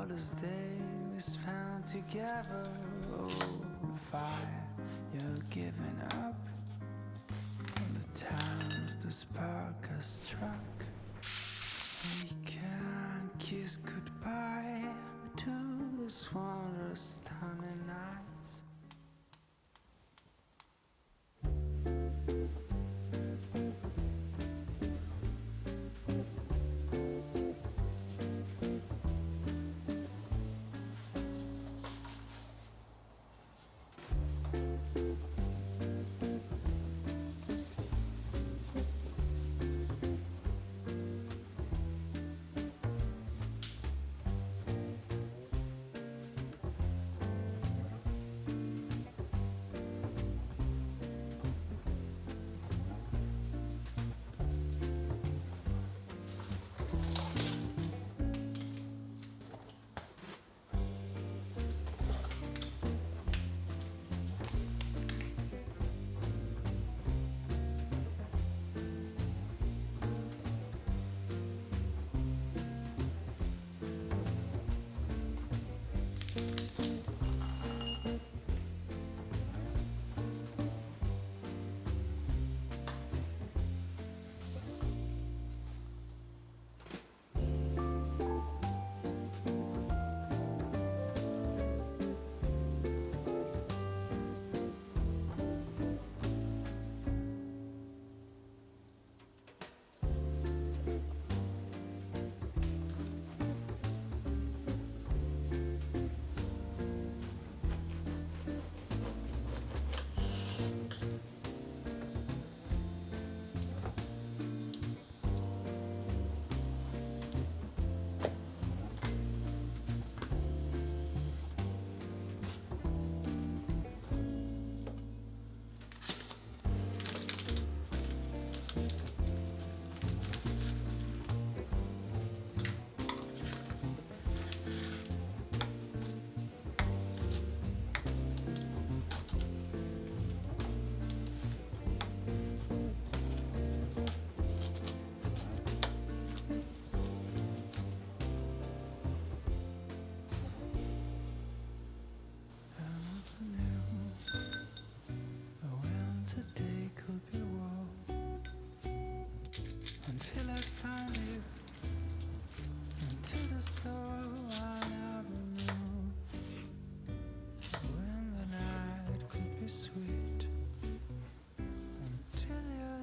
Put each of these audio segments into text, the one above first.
all those days we spent together over fire. You're giving up on the times the spark has struck. We can't kiss goodbye.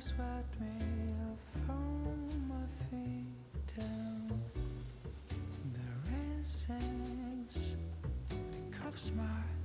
swept me up from my feet down. The rain sings, my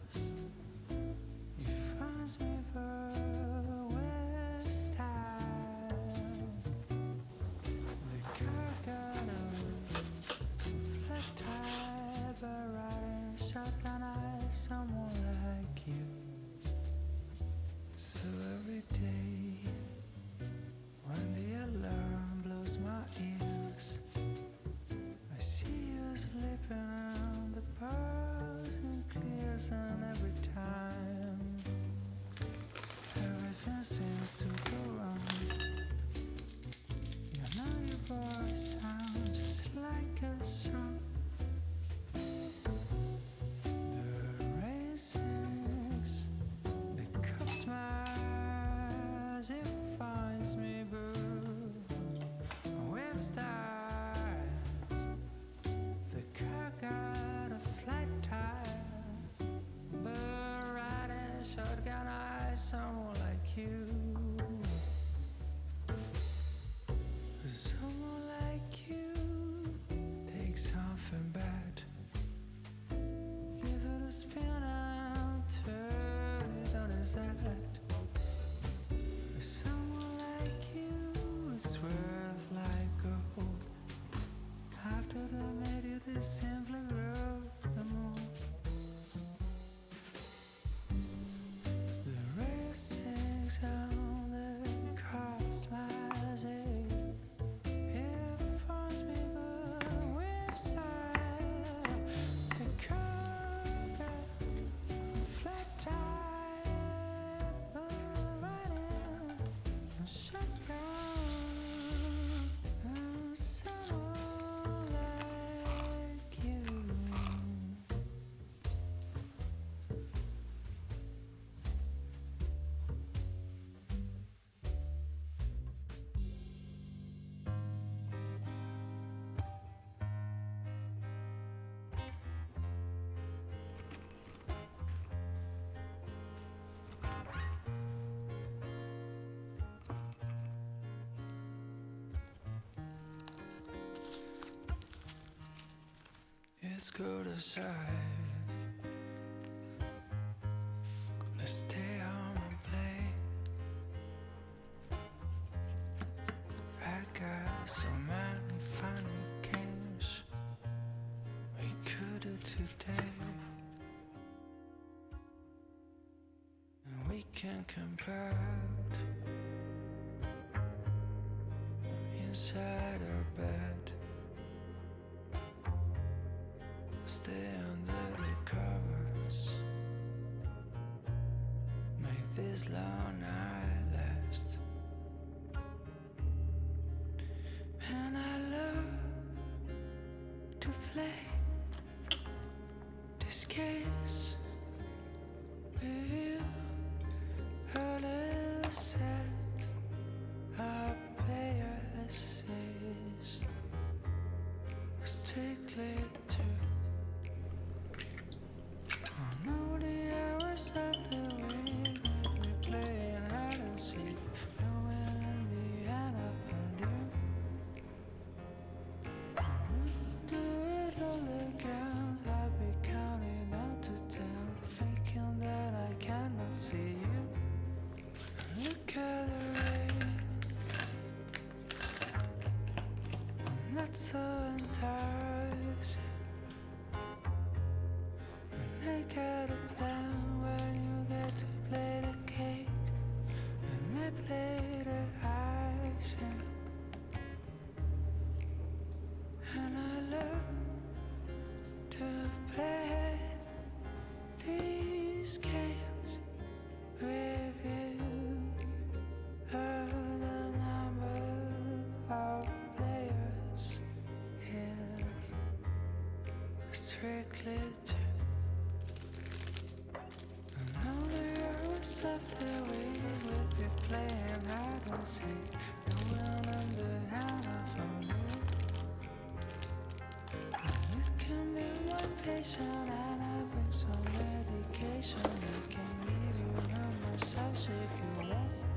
side someone like you It's worth like gold. After I made you The moon The race sings out Let's go to side. Let's stay home and play. I got so many fun games we could do today. And we can compare inside our bed. This long night last. And I love to play this case with you. A little set our players is strictly enticing. They got a plan when you get to play the cake, and they play the icing. And I love to play these games with medication. I can give you a massage if you want.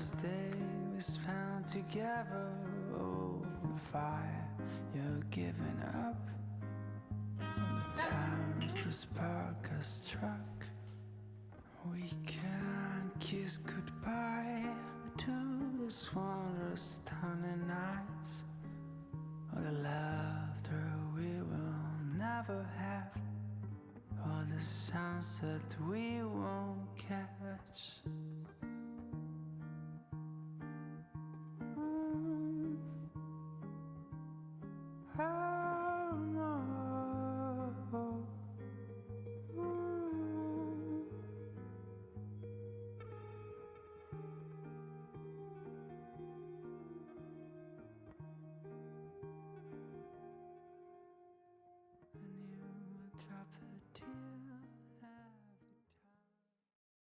Those days we spent together. Oh, the fire you're giving up. And the times the spark has struck. We can kiss goodbye to this wondrous stunning nights. All the laughter we will never have. All the sunset we won't catch. how